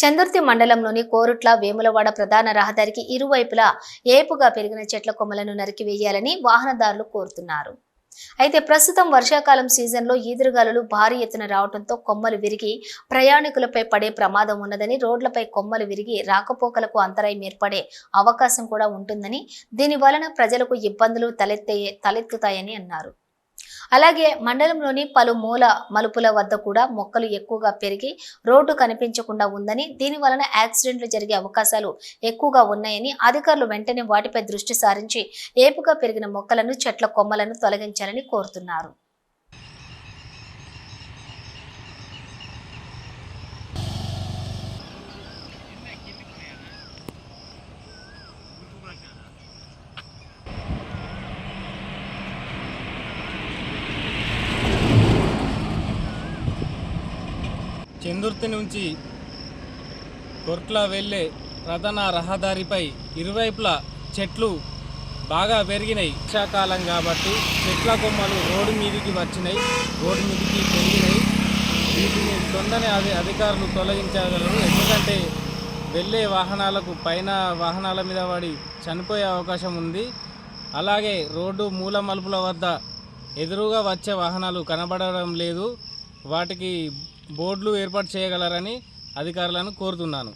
చందుర్తి మండలంలోని కోరుట్ల వేములవాడ ప్రధాన రహదారికి ఇరువైపులా ఏపుగా పెరిగిన చెట్ల కొమ్మలను నరికివేయాలని వాహనదారులు కోరుతున్నారు. అయితే ప్రస్తుతం వర్షాకాలం సీజన్లో ఈదురుగాలులు భారీ ఎత్తున రావడంతో కొమ్మలు విరిగి ప్రయాణికులపై పడే ప్రమాదం ఉన్నదని రోడ్లపై కొమ్మలు విరిగి రాకపోకలకు అంతరాయం ఏర్పడే అవకాశం కూడా ఉంటుందని దీని వలన ప్రజలకు ఇబ్బందులు తలెత్తే తలెత్తుతాయని అన్నారు. అలాగే మండలంలోని పలు మూల మలుపుల వద్ద కూడా మొక్కలు ఎక్కువగా పెరిగి రోడ్డు కనిపించకుండా ఉందని దీని వలన యాక్సిడెంట్లు జరిగే అవకాశాలు ఎక్కువగా ఉన్నాయని అధికారులు వెంటనే వాటిపై దృష్టి సారించి ఏపుగా పెరిగిన మొక్కలను చెట్ల కొమ్మలను తొలగించాలని కోరుతున్నారు. చందుర్తి నుంచి కొర్ట్ల వెళ్ళే ప్రధాన రహదారిపై ఇరువైపులా చెట్లు బాగా పెరిగినాయి. వర్షాకాలం కాబట్టి చెట్ల కొమ్మలు రోడ్డు మీదికి వచ్చినాయి. రోడ్డు మీదికి పెరిగినాయి. వీటిని తొందరనే అధి అధికారులు తొలగించగలరు. ఎందుకంటే వెళ్ళే వాహనాలకు పైన వాహనాల మీద పడి చనిపోయే అవకాశం ఉంది. అలాగే రోడ్డు మూల మలుపుల వద్ద ఎదురుగా వచ్చే వాహనాలు కనబడడం లేదు. వాటికి బోర్డులు ఏర్పాటు చేయగలరని అధికారులను కోరుతున్నాను.